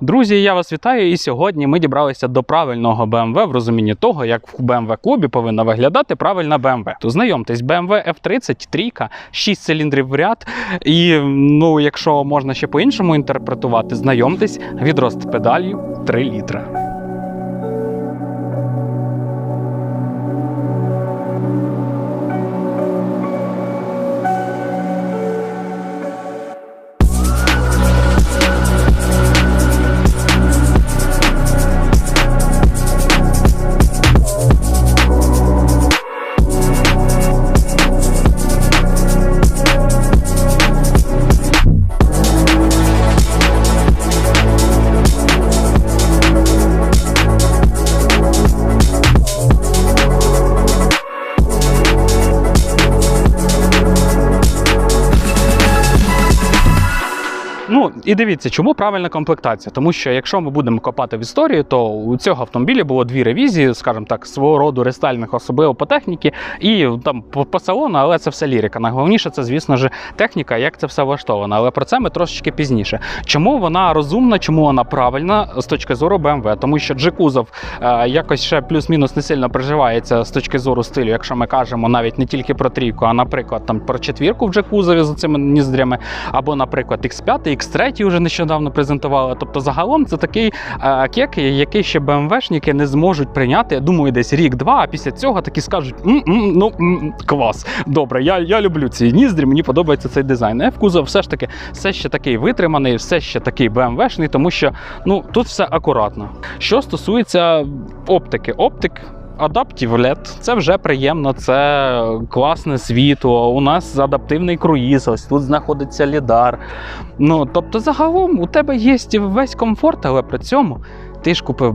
Друзі, я вас вітаю. І сьогодні ми дібралися до правильного BMW в розумінні того, як в BMW клубі повинна виглядати правильна BMW. То знайомтесь, BMW F30, трійка, 6 циліндрів в ряд. І ну, якщо можна ще по-іншому інтерпретувати, знайомтесь, відрост педалів 3 літра. І дивіться, чому правильна комплектація? Тому що якщо ми будемо копати в історію, то у цього автомобіля було дві ревізії, скажімо так, свого роду рестайльних, особливо по техніці, і там по, салону, але це все лірика. Найголовніше це, звісно ж, техніка, як це все влаштовано. Але про це ми трошечки пізніше. Чому вона розумна, чому вона правильна з точки зору BMW? Тому що G-кузов е, якось ще плюс-мінус не сильно приживається з точки зору стилю, якщо ми кажемо навіть не тільки про трійку, а наприклад там про четвірку в G-кузові з цими ніздрями, або, наприклад, X5, X3 вже нещодавно презентували. Тобто, загалом це такий е, кек, який ще БМВшники не зможуть прийняти. Я думаю, десь рік-два, а після цього такі скажуть: «М-м, ну м, клас, добре, я, я люблю ці ніздрі, мені подобається цей дизайн. F кузов все ж таки все ще такий витриманий, все ще такий БМВшний, тому що ну тут все акуратно. Що стосується оптики, оптик. Adaptive LED – це вже приємно, це класне світло. У нас адаптивний круїз, ось тут знаходиться лідар. Ну тобто, загалом у тебе є весь комфорт, але при цьому ти ж купив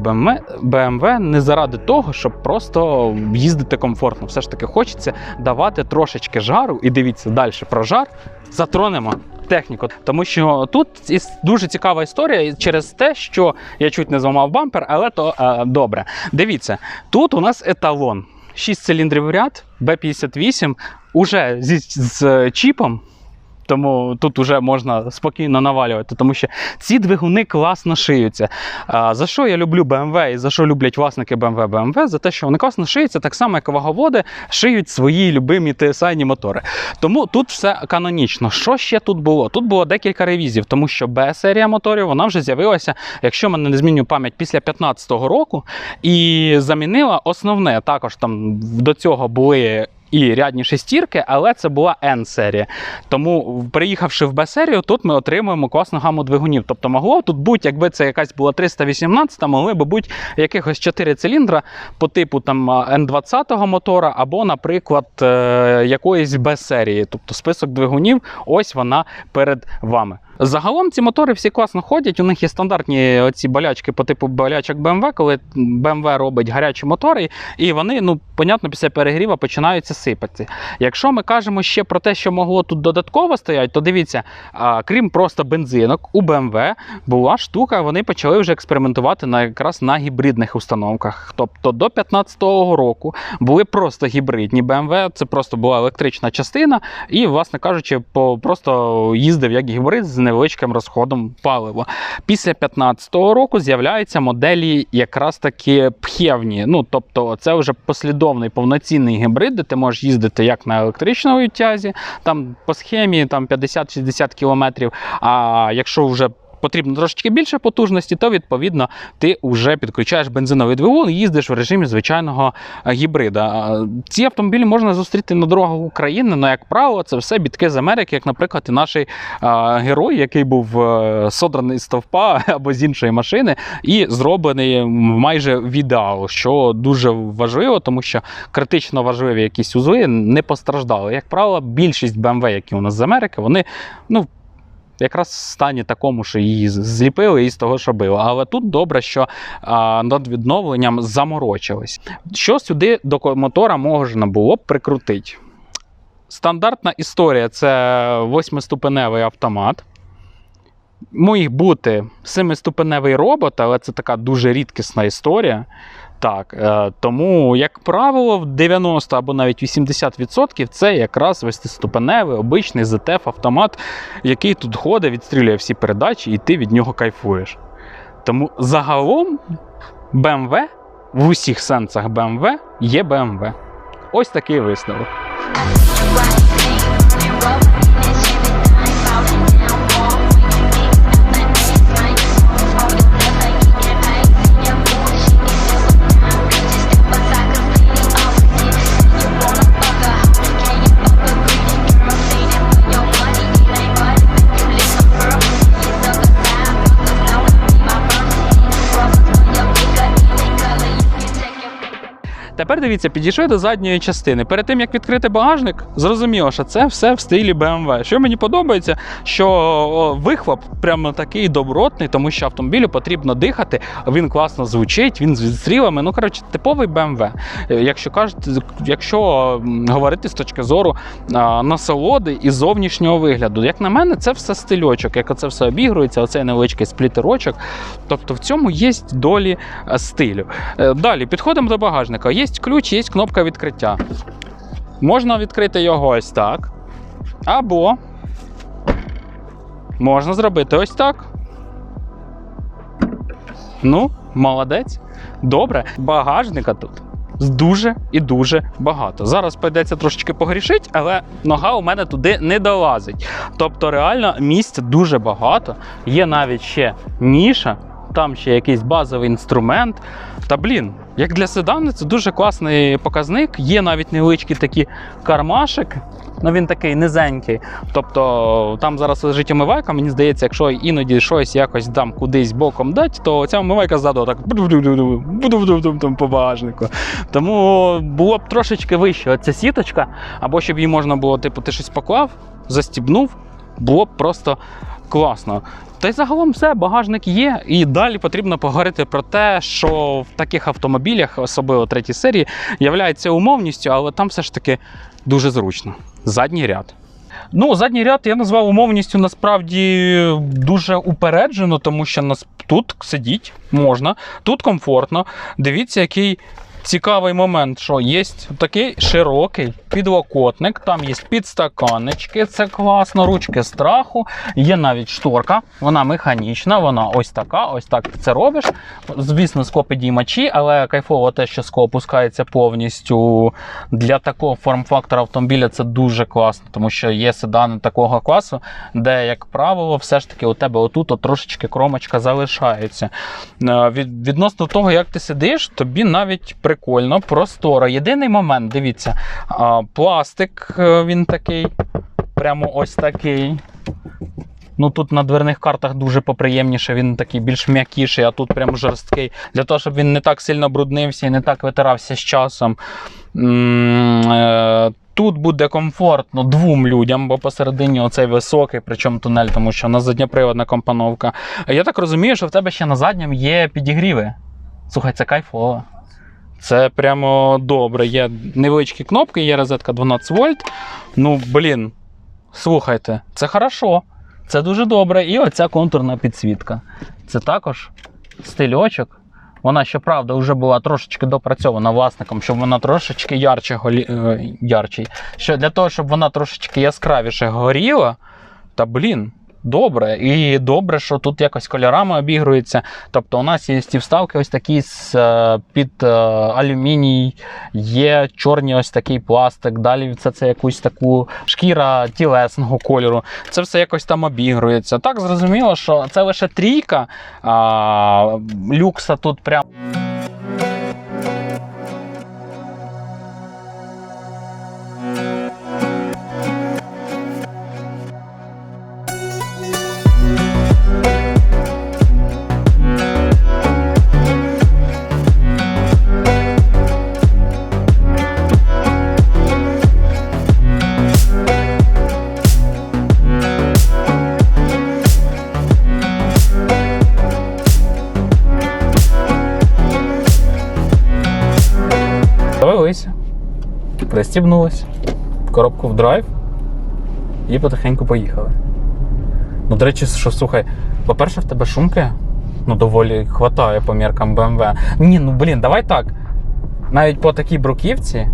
BMW не заради того, щоб просто їздити комфортно. Все ж таки хочеться давати трошечки жару, і дивіться далі про жар. Затронемо техніку, тому що тут дуже цікава історія через те, що я чуть не зламав бампер, але то е, добре. Дивіться, тут у нас еталон. 6 циліндрів ряд, B58, уже зі, з чіпом. Тому тут вже можна спокійно навалювати, тому що ці двигуни класно шиються. За що я люблю BMW і за що люблять власники BMW BMW? За те, що вони класно шиються, так само, як ваговоди шиють свої любимі TSI мотори. Тому тут все канонічно. Що ще тут було? Тут було декілька ревізів, тому що B-серія моторів вона вже з'явилася, якщо мене не змінюю пам'ять, після 2015 року, і замінила основне. Також там до цього були. І рядні шестірки, але це була N-серія. Тому, приїхавши в Б-серію, тут ми отримуємо класну гаму двигунів. Тобто могло тут бути, якби це якась була 318, могли б бути якихось 4 циліндра по типу там N20 мотора, або, наприклад, е, якоїсь Б-серії. Тобто список двигунів, ось вона перед вами. Загалом ці мотори всі класно ходять. У них є стандартні оці болячки по типу болячок BMW, коли BMW робить гарячі мотори, і вони, ну, понятно, після перегріва починаються сипатися. Якщо ми кажемо ще про те, що могло тут додатково стояти, то дивіться, а, крім просто бензинок, у BMW була штука, вони почали вже експериментувати на якраз на гібридних установках. Тобто до 2015 року були просто гібридні BMW, це просто була електрична частина, і, власне кажучи, по, просто їздив як гібрид з невеличким розходом палива. Після 2015 року з'являються моделі якраз таки пхевні. Ну, тобто, це вже послідовний повноцінний гібрид, де ти можеш їздити як на електричному тязі, там по схемі там 50-60 км. А якщо вже Потрібно трошечки більше потужності, то відповідно ти вже підключаєш бензиновий двигун і їздиш в режимі звичайного е, гібрида. Ці автомобілі можна зустріти на дорогах України, але, як правило, це все бітки з Америки, як, наприклад, і наш е, герой, який був е, содраний з стовпа або з іншої машини, і зроблений майже в ідеал, що дуже важливо, тому що критично важливі якісь узли не постраждали. Як правило, більшість BMW, які у нас з Америки, вони ну. Якраз в стані такому, що її з- зліпили із того, що було. Але тут добре, що а, над відновленням заморочились. Що сюди до мотора можна було б прикрутити? Стандартна історія це восьмиступеневий автомат. Міг бути семиступеневий робот, але це така дуже рідкісна історія. Так, е, тому, як правило, в 90 або навіть 80% це якраз вестиступеневий, обичний ZTF автомат, який тут ходить, відстрілює всі передачі, і ти від нього кайфуєш. Тому загалом BMW в усіх сенсах BMW є BMW. Ось такий висновок. Тепер дивіться, підійшли до задньої частини. Перед тим як відкрити багажник, зрозуміло, що це все в стилі BMW. Що мені подобається, що вихлоп прямо такий добротний, тому що автомобілю потрібно дихати. Він класно звучить, він з відстрілами. Ну коротше, типовий BMW. Якщо кажуть, якщо говорити з точки зору насолоди і зовнішнього вигляду, як на мене, це все стильочок, як оце все обігрується, оцей невеличкий сплітерочок. Тобто в цьому є долі е, стилю. Е, Далі підходимо до багажника. Є ключ, є кнопка відкриття. Можна відкрити його ось так. Або можна зробити ось так. Ну, молодець. Добре, багажника тут дуже і дуже багато. Зараз прийдеться трошечки погрішить, але нога у мене туди не долазить. Тобто, реально місця дуже багато. Є навіть ще ніша, там ще якийсь базовий інструмент. Та блін, як для седану, це дуже класний показник. Є навіть невеличкий такий кармашик. Ну він такий низенький. Тобто там зараз лежить омивайка. Мені здається, якщо іноді щось якось дам кудись боком дати, то ця омивайка ззаду так по багажнику. Тому було б трошечки вище оця сіточка, або щоб її можна було, типу, ти щось поклав, застібнув, було б просто класно. Та й загалом все, багажник є. І далі потрібно поговорити про те, що в таких автомобілях, особливо третій серії, являється умовністю, але там все ж таки дуже зручно. Задній ряд. Ну, задній ряд я назвав умовністю насправді дуже упереджено, тому що нас тут сидіть можна, тут комфортно. Дивіться, який цікавий момент, що є такий широкий підлокотник, там є підстаканнички, це класно, ручки страху, є навіть шторка, вона механічна, вона ось така, ось так це робиш. Звісно, склопідіймачі, але кайфово те, що скло опускається повністю для такого форм-фактора автомобіля це дуже класно, тому що є седани такого класу, де, як правило, все ж таки у тебе отут от трошечки кромочка залишається. Е, Від, відносно того, як ти сидиш, тобі навіть прикольно, просторо. Єдиний момент, дивіться, пластик е, він такий, прямо ось такий. Ну тут на дверних картах дуже поприємніше, він такий більш м'якіший, а тут прям жорсткий. Для того, щоб він не так сильно бруднився і не так витирався з часом. Е, Тут буде комфортно двом людям, бо посередині оцей високий, причому тунель, тому що на задньоприводна компоновка. Я так розумію, що в тебе ще на задньому є підігріви. Слухай, це кайфово. Це прямо добре. Є невеличкі кнопки, є розетка 12 вольт. Ну, блін, слухайте, це хорошо. Це дуже добре. І оця контурна підсвітка. Це також стильочок. Вона, щоправда, вже була трошечки допрацьована власником, щоб вона трошечки ярче голі... е, ярчий. Що для того, щоб вона трошечки яскравіше горіла, та блін, добре. І добре, що тут якось кольорами обігрується. Тобто у нас є ті вставки ось такі з, е, під е, алюміній, є чорний ось такий пластик, далі це, це якусь таку шкіра тілесного кольору. Це все якось там обігрується. Так зрозуміло, що це лише трійка, а люкса тут прям. Пристібнулись, коробку в драйв і потихеньку поїхали. Ну, до речі, що слухай, по-перше, в тебе шумки ну, доволі хватає по міркам BMW. Ні, ну блін, давай так. Навіть по такій бруківці,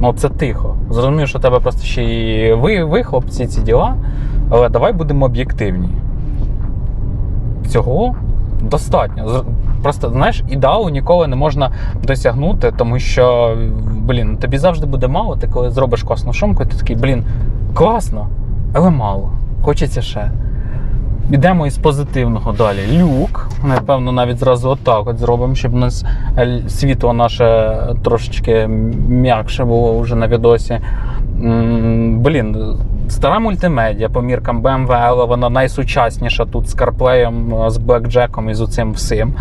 ну це тихо. Зрозумів, що в тебе просто ще і ви, вихлоп, всі ці діла. Але давай будемо об'єктивні. Цього Достатньо. Просто знаєш, ідеалу ніколи не можна досягнути, тому що, блін, тобі завжди буде мало. Ти коли зробиш класну шумку, ти такий, блін, класно, але мало. Хочеться ще. Ідемо із позитивного далі. Люк. Напевно, навіть зразу отак от зробимо, щоб нас е, світло наше трошечки м'якше було вже на відосі. Блін, стара мультимедіа по міркам BMW, але вона найсучасніша тут з CarPlay, з Blackjack і з оцим всім.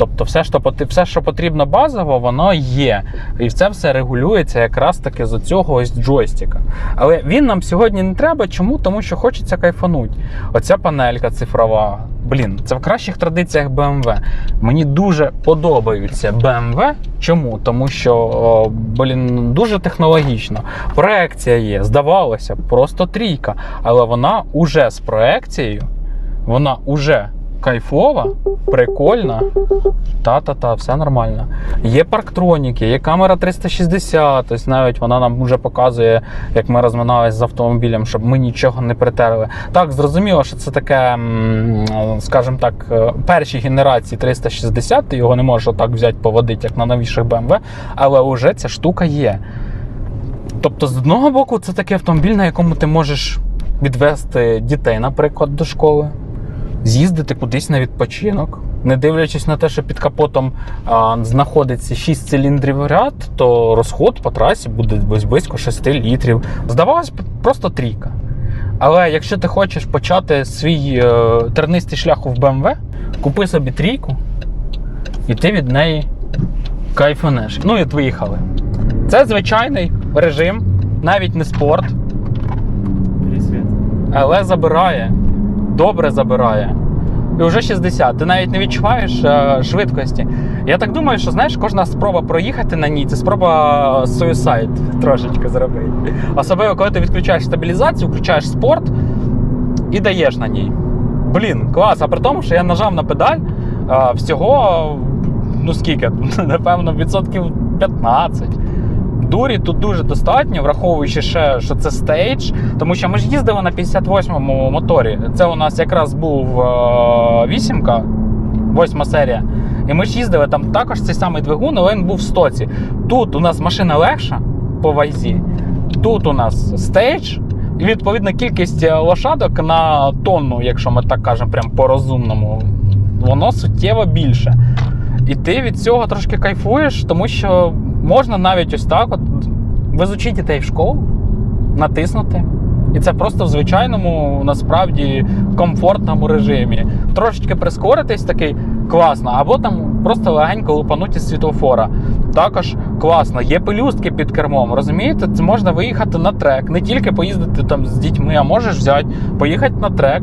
Тобто, все, що все, що потрібно базово, воно є. І це все регулюється якраз таки з цього ось джойстика. Але він нам сьогодні не треба. Чому? Тому що хочеться кайфануть. Оця панелька цифрова. Блін, це в кращих традиціях BMW. Мені дуже подобаються BMW. Чому? Тому що, о, блін, дуже технологічно. Проекція є, здавалося, просто трійка. Але вона уже з проекцією, вона уже кайфова, прикольна. Та-та-та, все нормально. Є парктроніки, є камера 360. Ось навіть вона нам вже показує, як ми розминалися з автомобілем, щоб ми нічого не притерли. Так, зрозуміло, що це таке, скажімо так, е, перші генерації 360, ти його не можеш отак взяти поводити, як на новіших BMW, але вже ця штука є. Тобто, з одного боку, це такий автомобіль, на якому ти можеш відвести дітей, наприклад, до школи, з'їздити кудись на відпочинок. Не дивлячись на те, що під капотом а, знаходиться 6 циліндрів ряд, то розход по трасі буде близько 6 літрів. Здавалось, б, просто трійка. Але якщо ти хочеш почати свій е, тернистий шлях в BMW, купи собі трійку, і ти від неї кайфанеш. Ну і виїхали. Це звичайний режим, навіть не спорт, але забирає. Добре забирає. І вже 60. Ти навіть не відчуваєш е, швидкості. Я так думаю, що знаєш, кожна спроба проїхати на ній це спроба суїсайд трошечки зробити. Особливо, коли ти відключаєш стабілізацію, включаєш спорт і даєш на ній. Блін, клас. А при тому, що я нажав на педаль е, всього, ну скільки? Напевно, відсотків 15. Дурі тут дуже достатньо, враховуючи ще, що це стейдж, тому що ми ж їздили на 58-му моторі. Це у нас якраз був е, вісімка, восьма серія. І ми ж їздили там також цей самий двигун, але він був в стоці. Тут у нас машина легша по вайзі, тут у нас стейдж, і відповідно кількість е, лошадок на тонну, якщо ми так кажемо, прям по-розумному, воно суттєво більше. І ти від цього трошки кайфуєш, тому що можна навіть ось так: от везучи дітей в школу, натиснути. І це просто в звичайному, насправді, комфортному режимі. Трошечки прискоритись такий класно, або там просто легенько лупануть із світлофора. Також класно. Є пелюстки під кермом. Розумієте, це можна виїхати на трек, не тільки поїздити там з дітьми, а можеш взяти, поїхати на трек,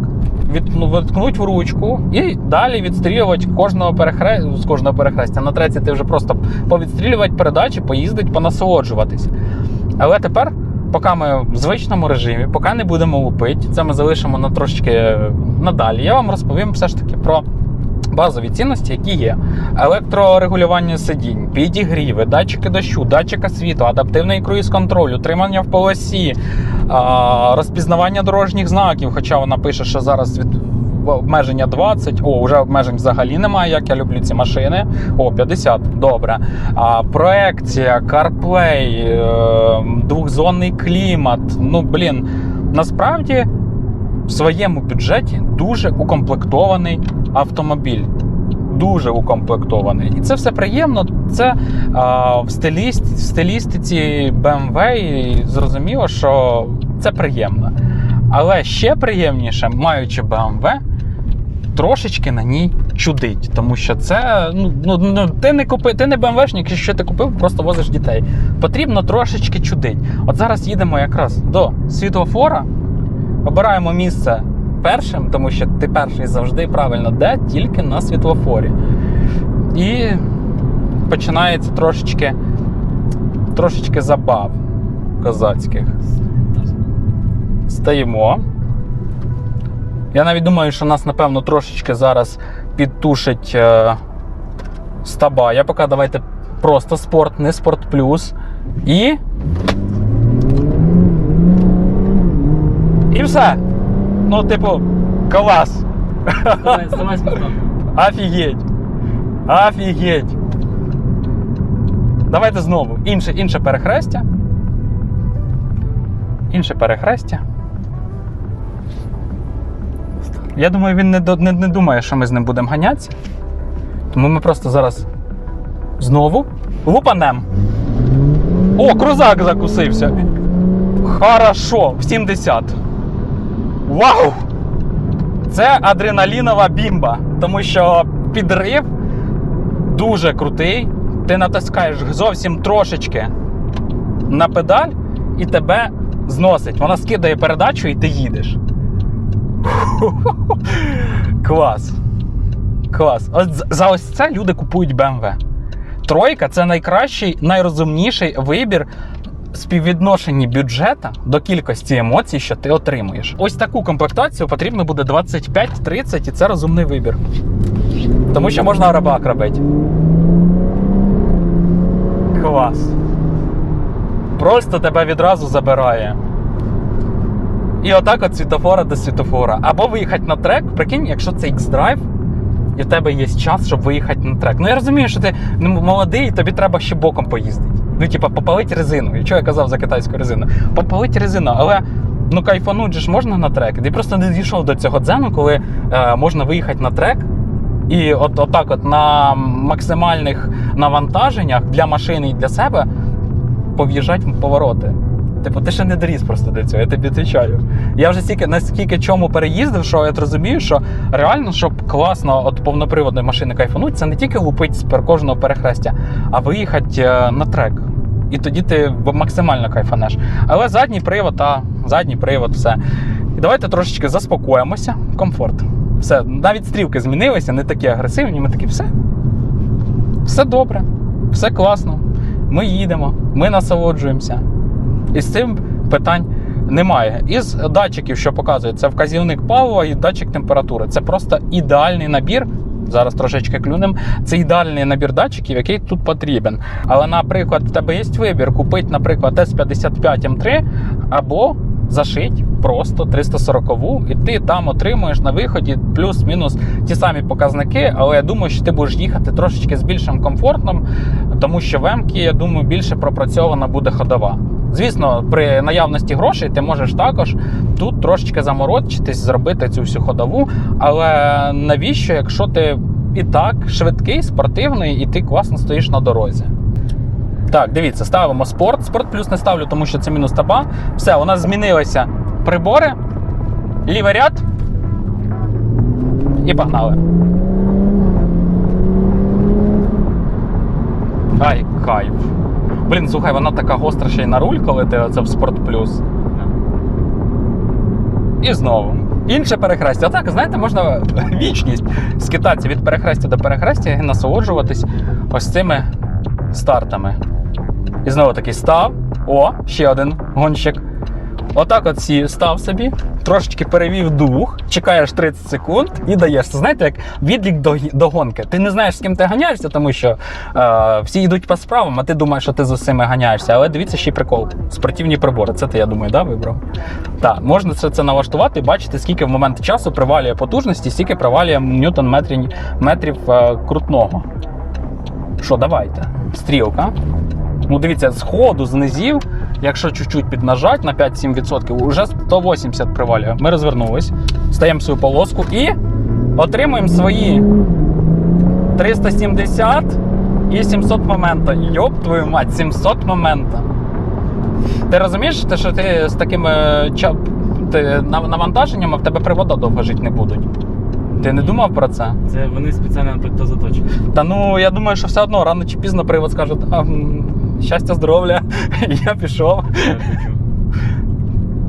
від, ну, в ручку і далі відстрілювати кожного перехре... з кожного перехрестя. На треці ти вже просто повідстрілювати передачі, поїздить, понасолоджуватись. Але тепер, поки ми в звичному режимі, поки не будемо лупити, це ми залишимо на трошечки надалі. Я вам розповім все ж таки про. Базові цінності, які є: електрорегулювання сидінь, підігріви, датчики дощу, датчика світу, адаптивний круїз-контроль, утримання в полосі, розпізнавання дорожніх знаків. Хоча вона пише, що зараз від обмеження 20, о, вже обмежень взагалі немає, як я люблю ці машини. О, 50, добре. А, проекція, CarPlay, е, двохзонний клімат. Ну, блін, насправді в своєму бюджеті дуже укомплектований автомобіль. Дуже укомплектований. І це все приємно. Це а, в, стиліст, в стилістиці BMW, і зрозуміло, що це приємно. Але ще приємніше, маючи BMW, трошечки на ній чудить. Тому що це ну, ну, ну ти не купи, ти не БМВшник, якщо ти купив, просто возиш дітей. Потрібно трошечки чудить. От зараз їдемо якраз до світлофора. Обираємо місце першим, тому що ти перший завжди правильно де, тільки на світлофорі. І починається трошечки, трошечки забав козацьких. Стаємо. Я навіть думаю, що нас, напевно, трошечки зараз підтушить е, стаба. Я поки давайте просто спорт, не спорт плюс. І. І все. Ну, типу, клас. Вставай, вставай. Офігеть! Офігеть! Давайте знову. Інше, інше перехрестя. Інше перехрестя. Я думаю, він не, не, не думає, що ми з ним будемо ганятися. Тому ми просто зараз знову лупанем. О, крузак закусився. Хорошо, в 70. Вау! Це адреналінова бімба, тому що підрив дуже крутий. Ти натискаєш зовсім трошечки на педаль і тебе зносить. Вона скидає передачу і ти їдеш. Клас. Клас. За ось це люди купують BMW. Тройка це найкращий, найрозумніший вибір співвідношенні бюджета до кількості емоцій, що ти отримуєш. Ось таку комплектацію потрібно буде 25-30, і це розумний вибір. Тому що можна рабак робити. Клас. Просто тебе відразу забирає. І отак от світофора до світофора. Або виїхати на трек, прикинь, якщо це X-Drive, і в тебе є час, щоб виїхати на трек. Ну я розумію, що ти ну, молодий, і тобі треба ще боком поїздити. Ну, типа, попалить резину. І що я казав за китайську резину? Попалить резину, але ну кайфануть ж можна на трек. Ти просто не дійшов до цього дзену, коли е, можна виїхати на трек. І от отак, от на максимальних навантаженнях для машини і для себе пов'їжджати в повороти. Типу, ти ще не доріс просто до цього, я тобі відповідаю. Я вже стільки наскільки чому переїздив, що я розумію, що реально, щоб класно от повноприводної машини кайфануть, це не тільки лупить з кожного перехрестя, а виїхати е, на трек. І тоді ти максимально кайфанеш. Але задній привод, а задній привод, все. І давайте трошечки заспокоїмося. Комфорт. Все, навіть стрілки змінилися, не такі агресивні. Ми такі, все. Все добре, все класно. Ми їдемо, ми насолоджуємося. І з цим питань немає. Із датчиків, що показують, це вказівник палива і датчик температури. Це просто ідеальний набір. Зараз трошечки клюнем. Це ідеальний набір датчиків, який тут потрібен. Але, наприклад, в тебе є вибір купити, наприклад, S55 M3 або зашить просто 340-ву, і ти там отримуєш на виході плюс-мінус ті самі показники. Але я думаю, що ти будеш їхати трошечки з більшим комфортом, тому що в М-ки, я думаю, більше пропрацьована буде ходова. Звісно, при наявності грошей ти можеш також тут трошечки заморочитись, зробити цю всю ходову. Але навіщо, якщо ти і так швидкий, спортивний, і ти класно стоїш на дорозі? Так, дивіться, ставимо спорт. Спорт плюс не ставлю, тому що це мінус таба. Все, у нас змінилися прибори. Лівий ряд. І погнали. Ай, кайф. Блін, слухай, вона така гостра ще й на руль, коли ти оце в спорт плюс. І знову. Інше перехрестя. Отак, знаєте, можна вічність скитатися від перехрестя до перехрестя і насолоджуватись ось цими стартами. І знову такий став. О, ще один гонщик. Отак от сі став собі, трошечки перевів дух, чекаєш 30 секунд і даєш. Це знаєте, як відлік до, до гонки. Ти не знаєш, з ким ти ганяєшся, тому що е, всі йдуть по справам, а ти думаєш, що ти з усіма ганяєшся. Але дивіться ще й прикол. Спортивні прибори. Це ти, я думаю, да, вибрав? Так, можна це, це налаштувати бачити, скільки в момент часу привалює потужності, скільки привалює ньютон метрів, метрів е, крутного. Що, давайте. Стрілка. Ну, дивіться, з ходу, з низів, якщо чуть-чуть піднажать на 5-7%, вже 180 привалює. Ми розвернулись, стаємо свою полоску і отримуємо свої 370 і 700 момента. Йоп, твою мать, 700 момента. Ти розумієш, що ти з такими нав- навантаженнями в тебе привода довго жити не будуть. Ти не думав про це? Це вони спеціально так то заточені. Та ну я думаю, що все одно рано чи пізно привод скаже, «А, щастя, здоров'я, я пішов.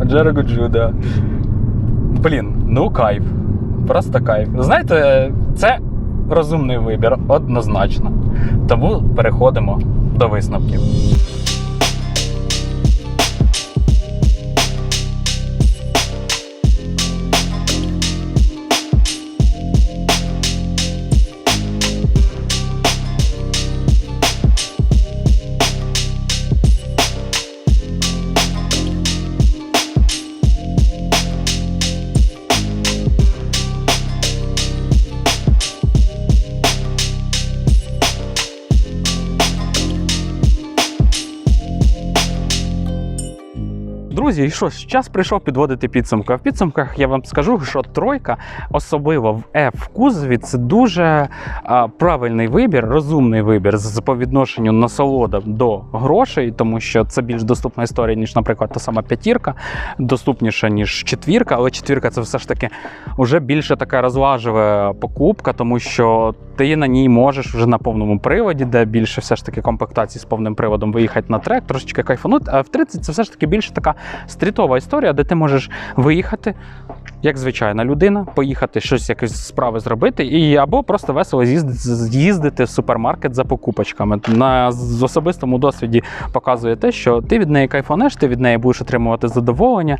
Джеро Джу, да. Блін, ну кайф. Просто кайф. Знаєте, це розумний вибір, однозначно. Тому переходимо до висновків. І що ж, час прийшов підводити підсумки. А в підсумках я вам скажу, що тройка, особливо в F кузові, це дуже а, правильний вибір, розумний вибір з по відношенню насолода до грошей, тому що це більш доступна історія, ніж, наприклад, та сама п'ятірка, доступніша, ніж четвірка, але четвірка це все ж таки вже більше така розважива покупка, тому що ти на ній можеш вже на повному приводі, де більше все ж таки комплектації з повним приводом виїхати на трек, трошечки кайфанути. А в 30 це все ж таки більше така стрітова історія, де ти можеш виїхати. Як звичайна людина, поїхати щось якось справи зробити, і або просто весело з'їздити, в супермаркет за покупочками. На з особистому досвіді показує те, що ти від неї кайфанеш, ти від неї будеш отримувати задоволення,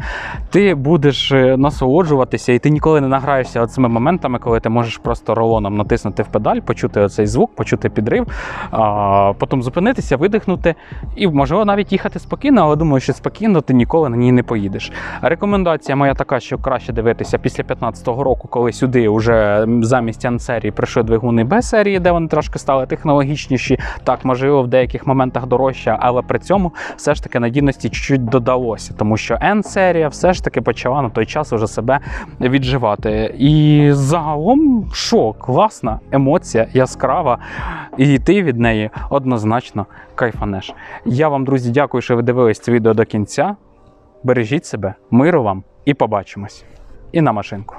ти будеш е, насолоджуватися, і ти ніколи не награєшся цими моментами, коли ти можеш просто ролоном натиснути в педаль, почути оцей звук, почути підрив, а, потім зупинитися, видихнути і можливо навіть їхати спокійно, але думаю, що спокійно ти ніколи на ній не поїдеш. Рекомендація моя така, що краще дивитися після 15-го року, коли сюди вже замість N-серії прийшли двигуни Б-серії, де вони трошки стали технологічніші. Так, можливо, в деяких моментах дорожче, але при цьому все ж таки надійності чуть-чуть додалося, тому що N-серія все ж таки почала на той час уже себе відживати. І загалом, що, класна емоція, яскрава, і ти від неї однозначно кайфанеш. Я вам, друзі, дякую, що ви дивились це відео до кінця. Бережіть себе, миру вам і побачимось. І на машинку.